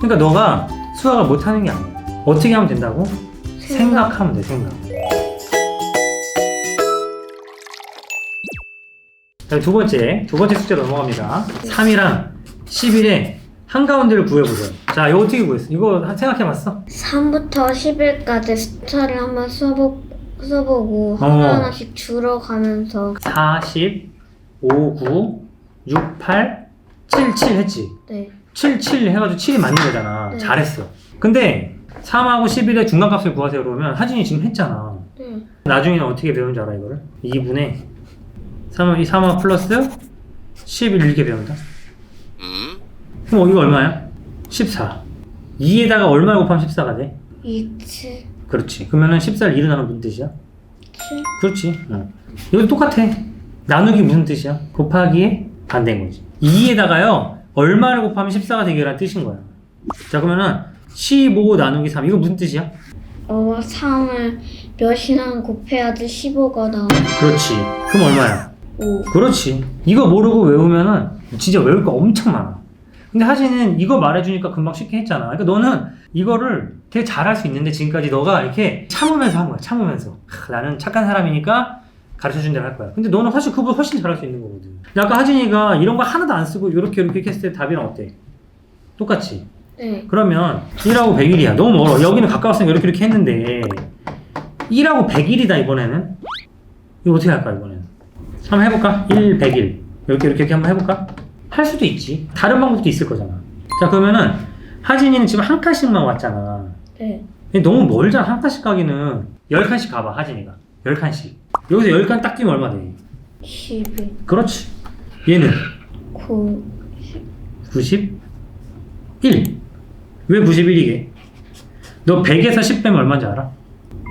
그러니까 너가 수학을 못하는 게 아니야. 어떻게 하면 된다고? 생각하면 돼, 생각. 자, 두 번째, 두 번째 숙제로 넘어갑니다. 3이랑 11의 한가운데를 구해보세요. 자, 이거 어떻게 구했어? 이거 한- 생각해봤어? 3부터 10일까지 숫자를 한번 써보, 써보고 어. 하나하나씩 줄어가면서 4, 10, 5, 9, 6, 8, 7, 7 했지? 네 7, 7 해가지고 7이 맞는 거잖아. 네. 잘했어. 근데 3하고 11의 중간값을 구하세요 그러면 하진이 지금 했잖아. 네. 나중에는 어떻게 배운 줄 알아 이거를? 2분의 3, 이 3하 플러스 11 이렇게 배운다. 그럼 이거 얼마야? 14. 2에다가 얼마 곱하면 14가 돼? 2, 7, 그렇지. 그러면은 14를 2로 나누면 무슨 뜻이야? 7 그렇지. 어. 이거 똑같아. 나누기 무슨 뜻이야? 곱하기에 반대인 거지. 2에다가요, 얼마를 곱하면 14가 되게라는 뜻인 거야. 자, 그러면은 15 나누기 3. 이거 무슨 뜻이야? 어, 3을 몇이나 곱해야지 15가 나와 그렇지. 그럼 얼마야? 5 그렇지. 이거 모르고 외우면은 진짜 외울 거 엄청 많아. 근데 하진은 이거 말해주니까 금방 쉽게 했잖아. 그러니까 너는 이거를 되게 잘할 수 있는데 지금까지 너가 이렇게 참으면서 한 거야. 참으면서. 하, 나는 착한 사람이니까 가르쳐 준 대로 할 거야. 근데 너는 훨씬 그보다 훨씬 잘할 수 있는 거거든. 근데 아까 하진이가 이런 거 하나도 안 쓰고 이렇게 이렇게 했을 때 답이랑 어때? 똑같지? 네 그러면 1하고 100일이야. 너무 멀어. 여기는 가까웠으니까 이렇게 이렇게 했는데 1하고 100일이다 이번에는. 이거 어떻게 할까 이번에는? 한번 해볼까? 1, 100일. 이렇게 이렇게 이렇게 한번 해볼까? 할 수도 있지. 다른 방법도 있을 거잖아. 자 그러면은 하진이는 지금 한 칸씩만 왔잖아. 네. 근데 너무 멀잖아. 한 칸씩 가기는 10칸씩 가봐 하진이가. 10칸씩. 여기서 10칸 딱 끼면 얼마 돼? 11 그렇지. 얘는 9 91. 왜 91이게? 너 100에서 10 빼면 얼마인지 알아?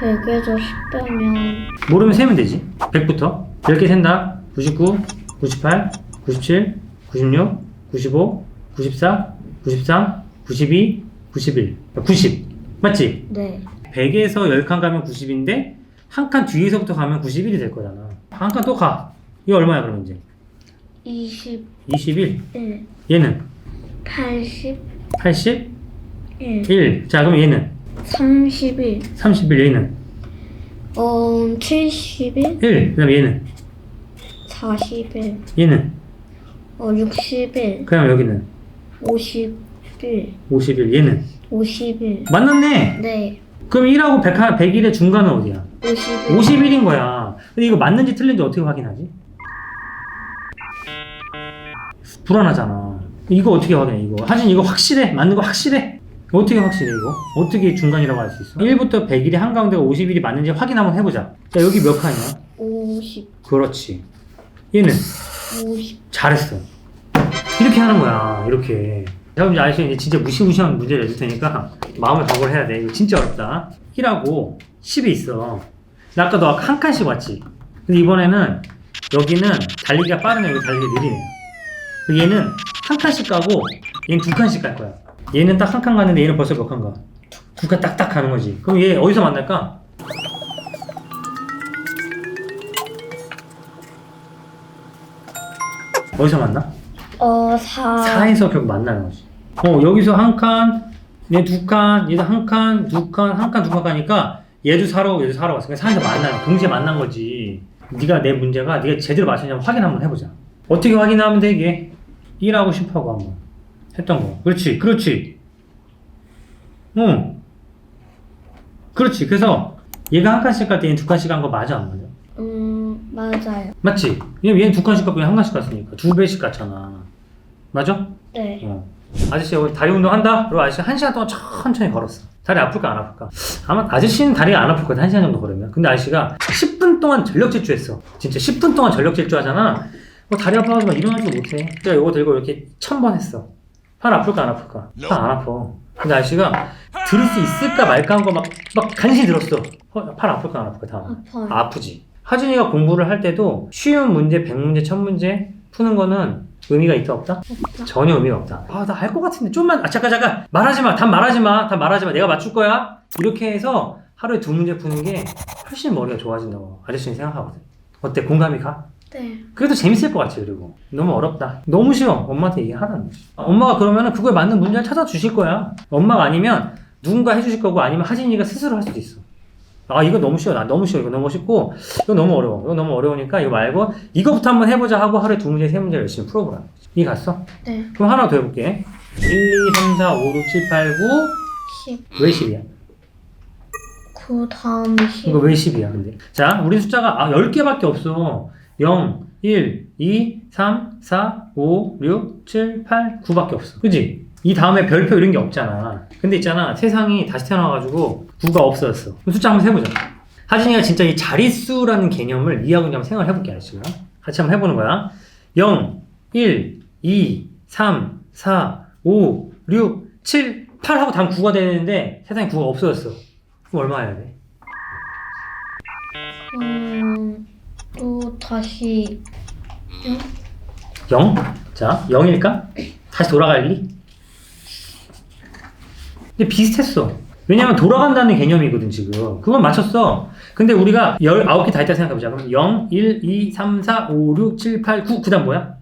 100에서 10 빼면 모르면 세면 되지. 100부터. 10개 센다. 99, 98, 97, 96, 95, 94, 93, 92, 91. 90. 맞지? 네 100에서 10칸 가면 90인데, 한 칸 뒤에서부터 가면 91이 될 거잖아. 한 칸 또 가. 이거 얼마야, 그럼 이제? 21 21. 얘는 80 81. 1 자, 그럼 얘는 31 31. 얘는 어 71 1. 그 다음 얘는 41 얘는 어 61 그다음 여기는 51 51. 얘는 51 맞났네. 네 그럼 1하고 100, 100일의 중간은 어디야? 51 51인 거야. 근데 이거 맞는지 틀린지 어떻게 확인하지? 불안하잖아. 이거 어떻게 확인해, 이거? 하진 이거 확실해. 맞는 거 확실해. 어떻게 확실해, 이거? 어떻게 중간이라고 할 수 있어? 1부터 100일의 한가운데가 50일이 맞는지 확인 한번 해보자. 자, 여기 몇 칸이야? 50 그렇지. 얘는 50 잘했어. 이렇게 하는 거야, 이렇게. 자, 그럼 이제 아저씨 이제 진짜 무시무시한 문제를 내줄 테니까 마음을 각오를 해야 돼. 이거 진짜 어렵다. 1하고 10이 있어. 나 아까 너 한 칸씩 왔지? 근데 이번에는 여기는 달리기가 빠르네, 여기 달리기 느리네. 얘는 한 칸씩 가고 얘는 두 칸씩 갈 거야. 얘는 딱 한칸 갔는데 얘는 벌써 몇 칸 가? 두 칸 딱딱 가는 거지. 그럼 얘 어디서 만날까? 어디서 만나? 어 4 4에서 결국 만나는 거지. 어, 여기서 한 칸, 얘 두 칸, 얘도 한 칸, 두 칸, 한 칸, 두 칸 가니까 얘도 사러, 얘도 사러 왔어. 그러니까 4에서 만나요. 동시에 만난 거지. 네가 내 문제가 네가 제대로 맞췄냐고 확인 한번 해보자. 어떻게 확인하면 돼, 이게? 1하고 10하고 한번. 했던 거. 그렇지, 그렇지. 응. 그렇지. 그래서 얘가 한 칸씩 갈 때 얘는 두 칸씩 간 거 맞아, 안 맞아? 음 맞아요 맞지? 왜냐면 얘는 두 칸씩 갔고 얘는 한 칸씩 갔으니까. 두 배씩 갔잖아. 맞아? 네 어. 아저씨 여기 다리 운동 한다? 그리고 아저씨 한 시간 동안 천천히 걸었어. 다리 아플까 안 아플까? 아마 아저씨는 다리가 안 아플 거야 한 시간 정도 걸으면. 근데 아저씨가 10분 동안 전력 질주했어. 진짜 10분 동안 전력 질주하잖아. 뭐 다리 아파가지고 막 일어나지도 못해. 제가 이거 들고 이렇게 천 번 했어. 팔 아플까 안 아플까? 팔 안 아파. 근데 아저씨가 들을 수 있을까 말까 한 거 막 막 간신히 들었어. 어, 팔 아플까 안 아플까 다음. 아파요 아프지. 하진이가 공부를 할 때도 쉬운 문제, 100문제, 1000문제 푸는 거는 의미가 있다 없다? 전혀 의미가 없다. 아, 나알것 같은데. 좀만, 아, 잠깐, 잠깐. 말하지 마. 답 말하지 마. 답 말하지 마. 내가 맞출 거야. 이렇게 해서 하루에 두 문제 푸는 게 훨씬 머리가 좋아진다고 아저씨는 생각하거든. 어때? 공감이 가? 네. 그래도 재밌을 것 같지 그리고 너무 어렵다 너무 쉬워 엄마한테 얘기하라는 거지 엄마가 그러면은 그거에 맞는 문제를 찾아주실 거야 엄마가 아니면 누군가 해주실 거고 아니면 하진이가 스스로 할 수도 있어 아 이거 너무 쉬워 나 너무 쉬워 이거 너무 쉽고 이거 너무 어려워 이거 너무 어려우니까 이거 말고 이거부터 한번 해보자 하고 하루에 두 문제 세 문제 열심히 풀어보라는 거지 이해 갔어? 네. 그럼 하나 더 해볼게 1, 2, 3, 4, 5, 6, 7, 8, 9 10. 왜 10이야? 그 다음 10. 이거 왜 10이야 근데 자 우리 숫자가 아, 10개밖에 없어 0, 1, 2, 3, 4, 5, 6, 7, 8, 9밖에 없어 그지? 이 다음에 별표 이런 게 없잖아 근데 있잖아 세상이 다시 태어나가지고 9가 없어졌어 그럼 숫자 한번 세보자 하진이가 진짜 이 자릿수라는 개념을 이해하고 이제 한번 생각을 해볼게 지금 같이 한번 해보는 거야 0, 1, 2, 3, 4, 5, 6, 7, 8 하고 다음 9가 되는데 세상에 9가 없어졌어 그럼 얼마 해야 돼? 음, 또 다시 0? 자, 0일까? 다시 돌아갈리? 근데 비슷했어. 왜냐면 돌아간다는 개념이거든, 지금. 그건 맞췄어. 근데 우리가 19개 다 했다 생각해보자. 그럼 0, 1, 2, 3, 4, 5, 6, 7, 8, 9. 그 다음 뭐야?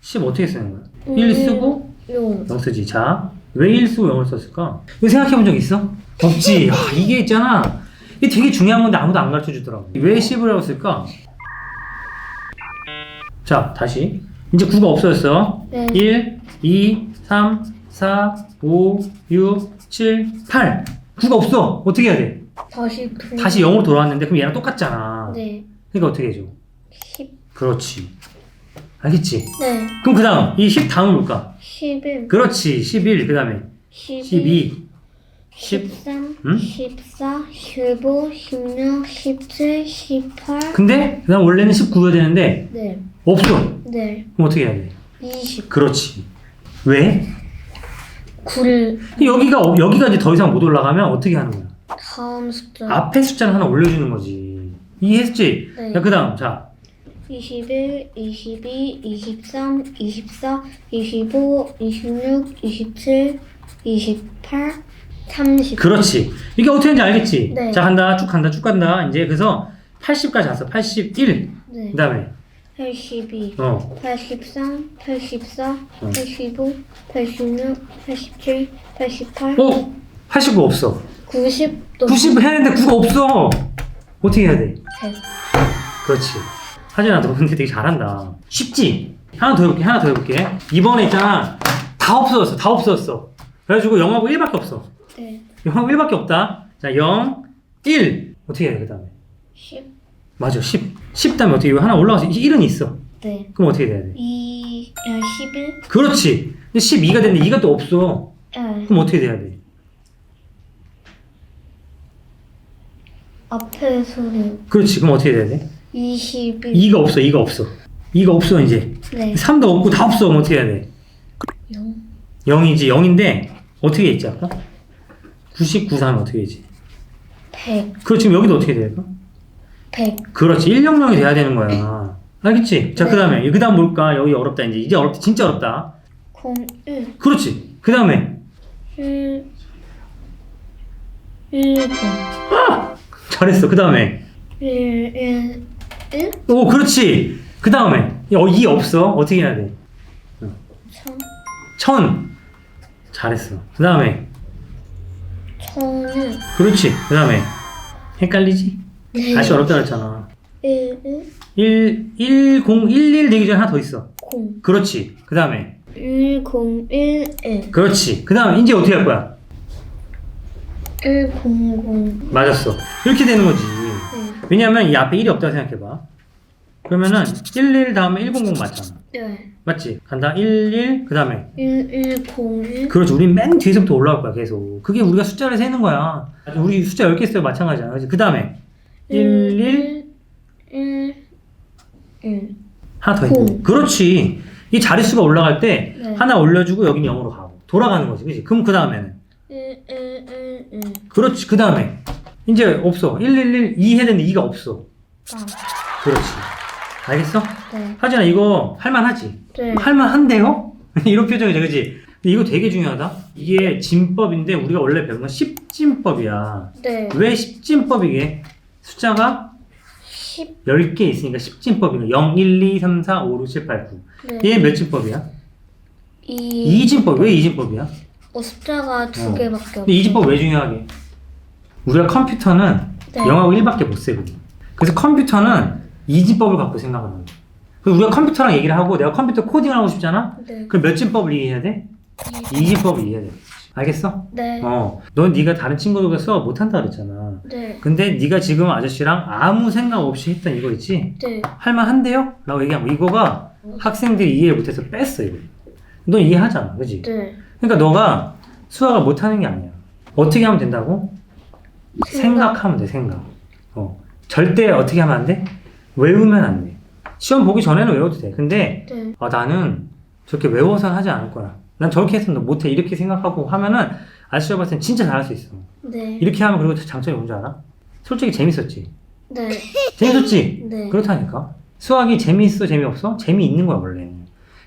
10 어떻게 쓰는 거야? 1 쓰고 0. 0 쓰지. 자, 왜 1 쓰고 0을 썼을까? 이거 생각해본 적 있어? 없지. 아, 이게 있잖아. 이게 되게 중요한 건데 아무도 안 가르쳐 주더라고. 왜 10을 하고 쓸까? 자, 다시. 이제 9가 없어졌어. 네. 1, 2, 3, 4, 5, 6, 7, 8. 9가 없어. 어떻게 해야 돼? 다시 두. 다시 0으로 돌아왔는데 그럼 얘랑 똑같잖아. 네. 그러니까 어떻게 해줘? 10. 그렇지. 알겠지? 네. 그럼 그 다음, 이 10 다음 뭘까? 11. 그렇지. 11. 그 다음에 12. 12. 10. 13. 응? 14. 15. 16. 17. 18. 근데 그 다음 원래는 19여야 되는데 네. 없어. 네. 그럼 어떻게 해야 돼? 20. 그렇지. 왜? 9를 여기가 없- 여기가 이제 더 이상 못 올라가면 어떻게 하는 거야? 다음 숫자. 앞에 숫자를 하나 올려주는 거지. 이해했지? 네. 자, 그 다음, 자, 21, 22, 23, 24, 25, 26, 27, 28, 30. 그렇지. 이게 어떻게 하는지 알겠지? 네. 자, 간다, 쭉 간다, 쭉 간다. 이제 그래서 80까지 왔어. 81. 네. 그 다음에, 82, 어, 83, 84, 어. 85, 86, 87, 88, 어? 89 없어. 90, 또90 했는데 9가 없어. 어떻게 해야 돼? 100. 그렇지. 하진아, 너 근데 되게 잘한다. 쉽지? 하나 더 해볼게, 하나 더 해볼게. 이번에 있잖아. 다 없어졌어, 다 없어졌어. 그래가지고 0하고 1밖에 없어. 네. 0하고 1밖에 없다. 자, 0, 1. 어떻게 해야 돼, 그 다음에? 10. 맞아, 10. 10 다음에 어떻게, 이거 하나 올라가서 1은 있어. 네. 그럼 어떻게 돼야 돼? 2, 야, 11. 그렇지. 근데 12가 됐는데 2가 또 없어. 네. 그럼 어떻게 돼야 돼? 앞에 소리. 그렇지. 그럼 어떻게 돼야 돼? 21. 2가 없어, 2가 없어. 2가 없어, 이제. 네. 3도 없고 다 없어. 그럼 어떻게 해야 돼? 0. 0이지. 0인데, 어떻게 했지, 아까? 99, 3은 어떻게 했지? 100. 그렇지. 지금 여기도 어떻게 돼야 돼? 100. 그렇지. 100이 돼야 되는 거야. 알겠지? 자, 네. 그 다음에, 그 다음 뭘까? 여기 어렵다, 이제. 이제 어렵다. 진짜 어렵다. 01. 그렇지. 그 다음에, 1. 1. 잘했어. 그 다음에, 1. 1. 1. 오, 그렇지. 그 다음에, 어, 2 없어. 어떻게 해야 돼? 1000. 천. 잘했어. 그 다음에, 1000은 그렇지. 그 다음에, 헷갈리지? 네. 다시 어렵다 그랬잖아. 1. 1. 1, 1, 0, 1, 1 되기 전에 하나 더 있어. 0. 그렇지. 그 다음에, 1. 0. 1. 1. 그렇지. 그 다음에, 이제 어떻게 할 거야? 1. 0. 0. 맞았어. 이렇게 되는 거지. 네. 왜냐면 이 앞에 1이 없다고 생각해봐. 그러면은 11 다음에 100 맞잖아. 네. 맞지? 간다. 11, 그 다음에. 1. 1. 0. 1. 그렇지. 우린 맨 뒤에서부터 올라올 거야, 계속. 그게 우리가 숫자를 세는 거야. 우리 숫자 10개 써요. 마찬가지야. 그지? 그 다음에. 1, 1, 1. 1. 하나 더 있고. 공. 그렇지. 이 자릿수가 올라갈 때 네. 하나 올려주고 여기는 0으로 가고. 돌아가는 거지. 그지? 그럼 그 다음에는. 1. 1. 1. 1. 그렇지. 그 다음에. 이제 없어. 1, 1, 1, 2 해야 되는데 2가 없어. 아. 그렇지. 알겠어? 네. 하진아, 이거 할만하지? 네. 할만한데요? 이런 표정이죠, 그지? 근데 이거 되게 중요하다. 이게 진법인데 우리가 원래 배운 건 십진법이야. 네. 왜 십진법이게? 숫자가 10. 10개 있으니까 10진법이니까 0, 1, 2, 3, 4, 5, 6, 7, 8, 9. 네. 얘 몇 진법이야? 2. 2진법. 왜 2진법이야? 어, 숫자가 두 어. 개밖에 없어. 근데 2진법 왜 중요하게? 우리가 컴퓨터는 네. 0하고 1밖에 못 세거든. 그래서 컴퓨터는 2진법을 갖고 생각을 하는 거야. 그래서 우리가 컴퓨터랑 얘기를 하고 내가 컴퓨터 코딩을 하고 싶잖아? 네. 그럼 몇 진법을 이해해야 돼? 2진법을 이해해야 돼. 알겠어? 네. 어. 넌 네가 다른 수업 못한다 그랬잖아. 네. 근데 네가 지금 아저씨랑 아무 생각 없이 했던 이거 있지? 네. 할만한데요? 라고 얘기하면 이거가 학생들이 이해 못해서 뺐어 이거. 너 이해하잖아, 그지? 네. 그러니까 너가 수학을 못하는 게 아니야. 어떻게 하면 된다고? 생각 하면 돼, 생각. 어. 절대 어떻게 하면 안 돼? 외우면 안 돼. 시험 보기 전에는 외워도 돼. 근데 네. 아 나는 저렇게 외워서는 하지 않을 거야. 난 저렇게 해서는 못해. 이렇게 생각하고 하면은 아저씨가 봤을 땐 진짜 잘할 수 있어. 네. 이렇게 하면 그리고 장점이 뭔지 알아? 솔직히 재밌었지. 네. 재밌었지. 네. 그렇다니까. 수학이 재미있어, 재미없어? 재미있는 거야, 원래.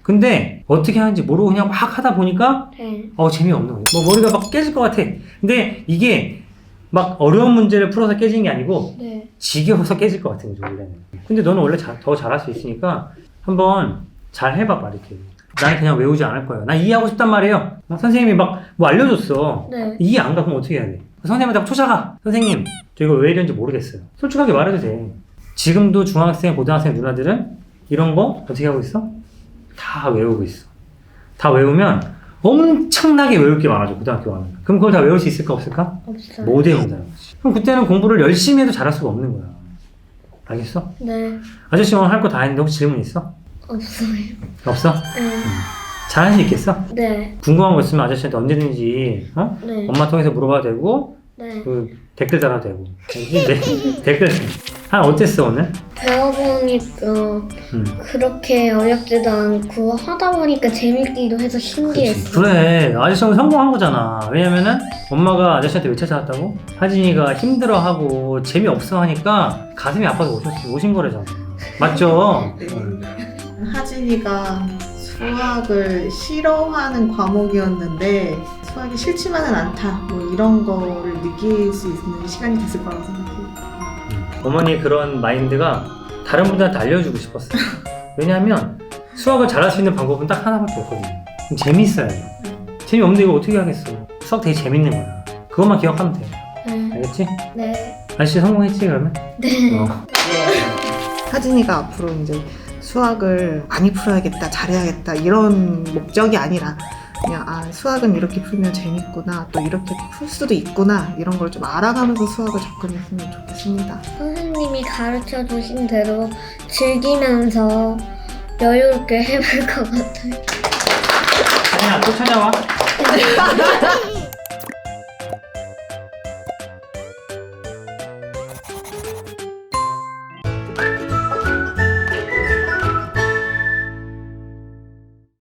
근데 어떻게 하는지 모르고 그냥 막 하다 보니까 네. 어, 재미없는 거야. 뭐 머리가 막 깨질 것 같아. 근데 이게 막 어려운 문제를 풀어서 깨지는 게 아니고 네. 지겨워서 깨질 것 같은 거죠, 원래는. 근데 너는 원래 자- 더 잘할 수 있으니까 한번 잘 해봐봐, 이렇게. 나는 그냥 외우지 않을 거예요. 나 이해하고 싶단 말이에요. 막 선생님이 막 뭐 알려줬어. 네. 이해 안 가, 그럼 어떻게 해야 돼? 선생님한테 쫓아가! 선생님, 저 이거 왜 이런지 모르겠어요. 솔직하게 말해도 돼. 지금도 중학생, 고등학생 누나들은 이런 거 어떻게 하고 있어? 다 외우고 있어. 다 외우면 엄청나게 외울 게 많아져, 고등학교 가면. 그럼 그걸 다 외울 수 있을까, 없을까? 없어요. 못 외운다는 거지. 그럼 그때는 공부를 열심히 해도 잘할 수가 없는 거야. 알겠어? 네. 아저씨 오늘 할 거 다 했는데 혹시 질문 있어? 없어요. 없어? 네. 잘할 수 있겠어? 네. 궁금한 거 있으면 아저씨한테 언제든지 어? 네. 엄마 통해서 물어봐도 되고 네. 그 댓글 달아도 되고 네, 댓글 아 어땠어 오늘? 배워보니까 음. 그렇게 어렵지도 않고 하다 보니까 재밌기도 해서 신기했어. 그래 아저씨 오늘 성공한 거잖아 왜냐면은 엄마가 아저씨한테 왜 찾아왔다고? 하진이가 힘들어하고 재미없어 하니까 가슴이 아파서 오셨, 오신 거래잖아 맞죠? 하진이가 수학을 싫어하는 과목이었는데 수학이 싫지만은 않다 뭐 이런 거를 느낄 수 있는 시간이 됐을 거라고 생각해요. 어머니의 그런 마인드가 다른 분들한테 알려주고 싶었어요 왜냐하면 수학을 잘할 수 있는 방법은 딱 하나밖에 없거든요 그럼 재밌어야 돼 재미없는데 이거 어떻게 하겠어 수학 되게 재밌는 거야 그것만 기억하면 돼 네. 알겠지? 네. 아저씨 성공했지 그러면? 네. 어. 하진이가 앞으로 이제 수학을 많이 풀어야겠다, 잘해야겠다 이런 목적이 아니라 그냥 아 수학은 이렇게 풀면 재밌구나 또 이렇게 풀 수도 있구나 이런 걸 좀 알아가면서 수학을 접근했으면 좋겠습니다. 선생님이 가르쳐 주신 대로 즐기면서 여유롭게 해볼 것 같아요. 아니야 또 찾아와